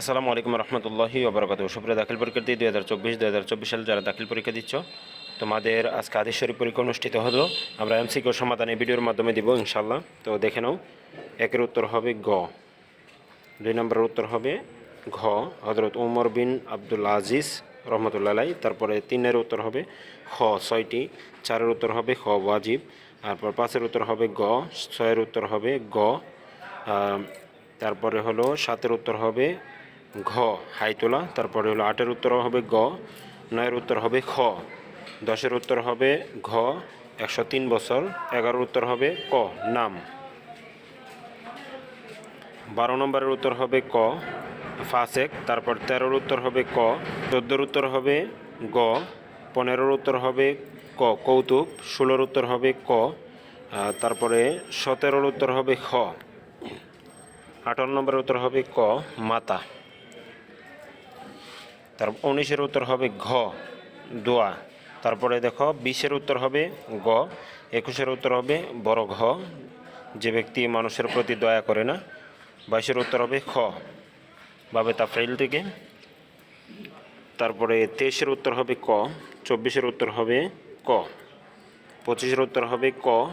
আসসালামু আলাইকুম রহমতুল্লাহি ওবরাকাত সুপ্রিয় দাখিল পরীক্ষার্থী, দুই হাজার চব্বিশ, দুই হাজার চব্বিশ সালে যারা দাখিল পরীক্ষা দিচ্ছ, তোমাদের আজকে আদেশের পরীক্ষা অনুষ্ঠিত হলো। আমরা এমসিকিউ সমাধান এই ভিডিওর মাধ্যমে দিব ইনশাল্লাহ তো দেখে নাও, একের উত্তর হবে গ। দুই নম্বরের উত্তর হবে ঘ। হজরত উমর বিন আব্দুল আজিজ রহমতুল্লাহ তারপরে তিনের উত্তর হবে খ, ছয়টি। চারের উত্তর হবে খ, ওয়াজিব। তারপর পাঁচের উত্তর হবে গ, ছয়ের উত্তর হবে গ। তারপরে হলো সাতের উত্তর হবে ঘ হাইতোলা তারপরে হলো আটের উত্তর হবে গ নয়ের উত্তর হবে খ দশের উত্তর হবে ঘ একশো তিন বছর এগারোর উত্তর হবে ক নাম বারো নম্বরের উত্তর হবে ক ফাসেক তারপর তেরোর উত্তর হবে ক চোদ্দোর উত্তর হবে গ পনেরোর উত্তর হবে ক কৌতুক ষোলোর উত্তর হবে ক তারপরে সতেরোর উত্তর হবে খ আঠারো নম্বরের উত্তর হবে ক মাতা তার উনিশের উত্তর হবে ঘ, দোয়া। তারপরে দেখো, বিশের উত্তর হবে গ, একুশের উত্তর হবে বড় ঘ। যে ব্যক্তি মানুষের প্রতি দয়া করে না, বাইশের উত্তর হবে খ। বাবে তাফরাইল থেকে। তারপরে তেইশের উত্তর হবে ক, চব্বিশের উত্তর হবে ক। পঁচিশের উত্তর হবে ক।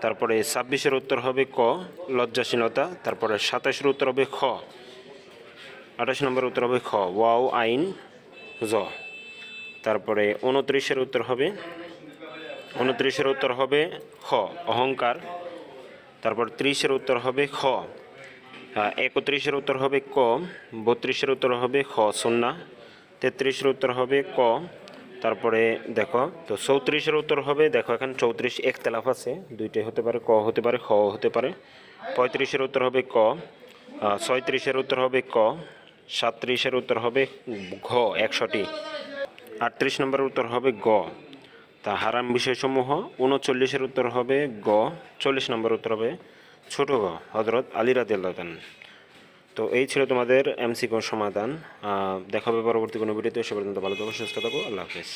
তারপরে ছাব্বিশের উত্তর হবে ক, লজ্জাশীলতা। তারপরে সাতাশের উত্তর হবে খ। আঠাশ নম্বর উত্তর হবে খ। ওয়াও, আইন, জ। তারপরে উনত্রিশের উত্তর হবে, উনত্রিশের উত্তর হবে খ, অহংকার। তারপর ত্রিশের উত্তর হবে খ। একত্রিশের উত্তর হবে ক, বত্রিশের উত্তর হবে খ সন্না তেত্রিশের উত্তর হবে ক, তারপরে দেখো, তো চৌত্রিশের উত্তর হবে, দেখো এখানে চৌত্রিশ একতলাফ আছে, দুইটাই হতে পারে, ক হতে পারে, খ হতে পারে। পঁয়ত্রিশের উত্তর হবে ক ছয়ত্রিশের উত্তর হবে ক সাতত্রিশের উত্তর হবে ঘ, একশোটি। আটত্রিশ নম্বরের উত্তর হবে গ। তা হারাম বিষয়সমূহ উনচল্লিশের উত্তর হবে গ, চল্লিশ নম্বর উত্তর হবে ছোট গ হজরত আলী রাদিয়াল্লাহতান তো এই ছিল তোমাদের এমসিকো সমাধান। দেখাবে পরবর্তী কোনো ভিডিওতে, সে পর্যন্ত ভালো থাকো, সুস্থ থাকো, আল্লাহ হাফেজ।